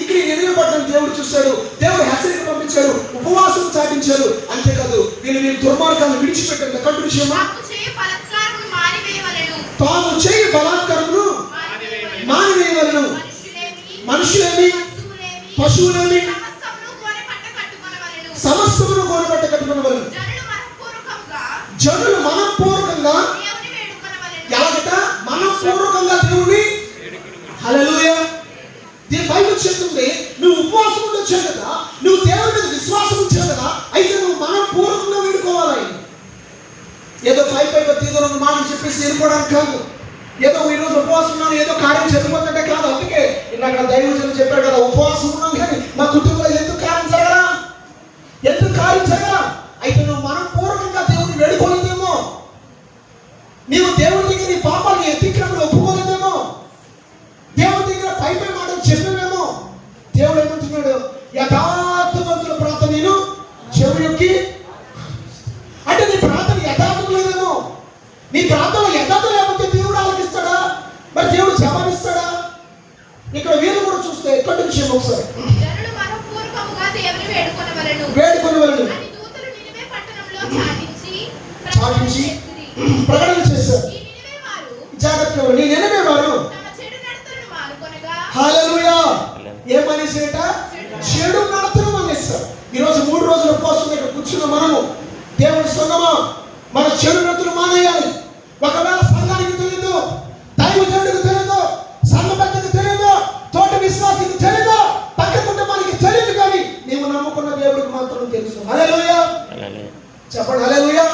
ఇక్కడ ఎనిమిది పట్టణం దేవుడు చూశాడు. దేవుడు హెచ్చరిక పంపించాడు. ఉపవాసం చాటించాడు అంతేకాదు వీళ్ళు వీళ్ళు దుర్మార్గాన్ని విడిచిపెట్టండి కంటు విషయమా చేయ బలత్కారమును మానివేయవలెను. తాము చేయి బలాత్కారమును మానివేయవలెను. మానివేయవలను. మనుషులేమి, మనుషులేమి? పశువులేమి, పశువులేమి? సమస్తమును గోనె పట్ట కట్టుకొనవలెను. సమస్తమును గోరబట్ట కట్టుకునవలను. జనులు హల్లెలూయా. దీని బైబిల్ చెప్తుంది నువ్వు ఉపవాసం ఉండొచ్చు కదా? నువ్వు దేవుడి మీద విశ్వాసం ఉంచావు కదా? అయితే నువ్వు మనపూర్వకంగా వేడుకోవాలి. ఏదో పై పై తీగో రెండు మాటలు చెప్పేసి వెళ్ళిపోవడానికి కాదు. ఏదో ఈ రోజు ఉపవాసం ఉన్నాను ఏదో కార్యం జరిగిపోతుందంటే కాదు అందుకే నాకు దైవజనం చెప్పారు కదా ఉపవాసం ఉన్నాం కానీ మా కుటుంబం యథార్థవంతుల ప్రార్థన నేను చెవులకి అంటే నీ ప్రార్థన యథార్థం లేదేమో నీ ప్రార్థన యథార్థం లేకపోతే దేవుడు ఆలకిస్తాడా? మరి దేవుడు జవాబిస్తాడా ఇక్కడ వీరు కూడా చూస్తే ఎక్కడి నుంచి ఒకసారి. వేడుకొని వెళ్ళి చాటించి. ప్రకటన చేశారు. జాగ్రత్తగా నీ ఎనమే వారు తమ చెడు నడతలను మానుకొనగా హాలూయా ఏ మనిషిట చెడు నడతను మనిస్తారు. ఈరోజు మూడు రోజుల ఉపవాసం ఇక్కడ కూర్చున్న మనము దేవుడి సంగమా మన చెడు నడతలు మానేయాలి. ఒకవేళ సంఘానికి తెలియదు దైవజనుడికి తెలియదు సంఘ పెద్దకి తెలియదు తోటి విశ్వాసికి తెలియదు పక్క కుటుంబానికి తెలియదు కానీ నీవు నమ్ముకున్న దేవుడికి మాత్రం తెలుసు. హల్లెలూయా. చెప్పండి హల్లెలూయా.